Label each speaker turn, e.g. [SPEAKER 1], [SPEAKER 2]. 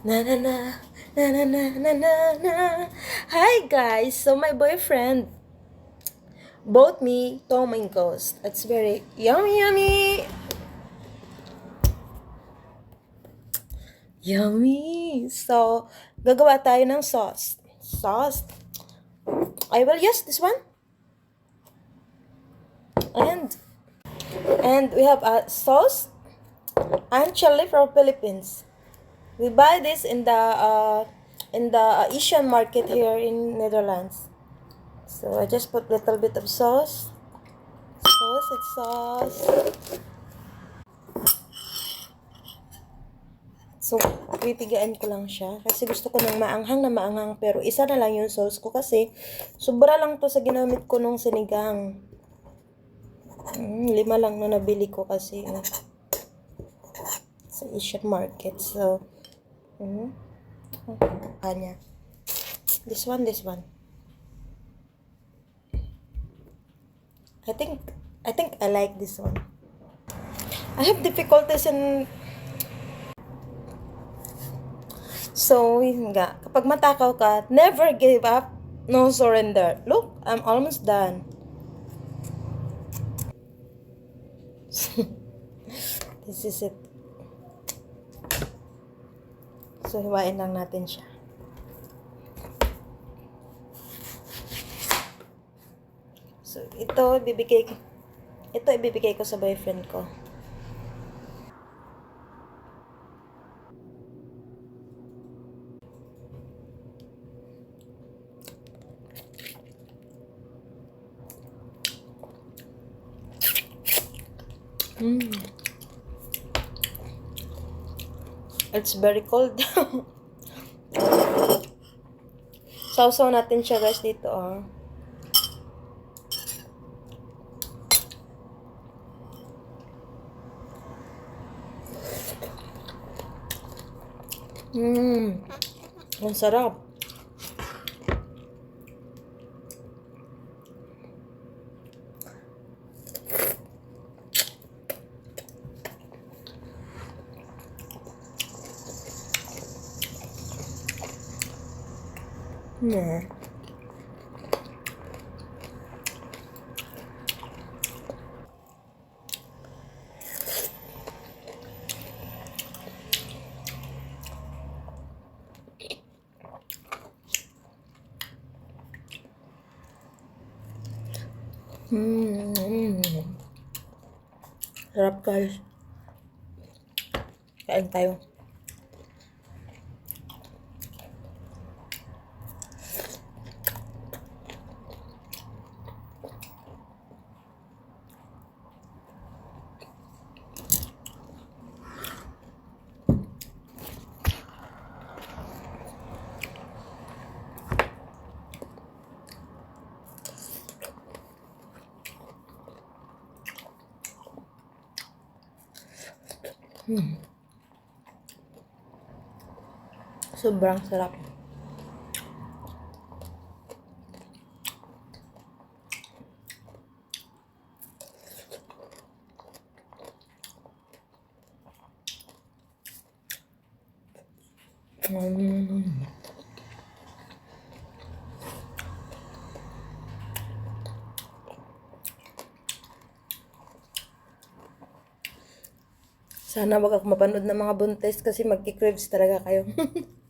[SPEAKER 1] Na na na, na na na na na na. Hi guys! So my boyfriend bought me Tom and Ghost. It's very yummy yummy! Yummy! So, gagawa tayo ng sauce. Sauce. I will use this one. And, and we have a sauce and chili from Philippines. We buy this in the uh, in the Asian market here in Netherlands. So I just put little bit of sauce. Sauce and sauce. So, pipigaan ko lang siya. Kasi gusto ko ng maanghang na maanghang. Pero isa na lang yung sauce ko kasi sobra lang to sa ginamit ko nung sinigang. Mm, lima lang na nabili ko kasi uh, sa Asian market. So, mm, kanya. This one, this one. I think, I think I like this one. I have difficulties in So, yun nga. Kapag matakaw ka, never give up, no surrender. Look, I'm almost done. This is it. So, hiwain lang natin siya. So, ito, ibibigay ko. Ito, ibibigay ko sa boyfriend ko. Mm. It's very cold. Sausaw natin siya guys dito oh. Mmm. Ang sarap. 네. 음, 음. Sarap guys. Kain tayo. Hmm. Seberang serap. Hmm. Sana wag ako mapanood ng mga buntis kasi magki-cribs talaga kayo.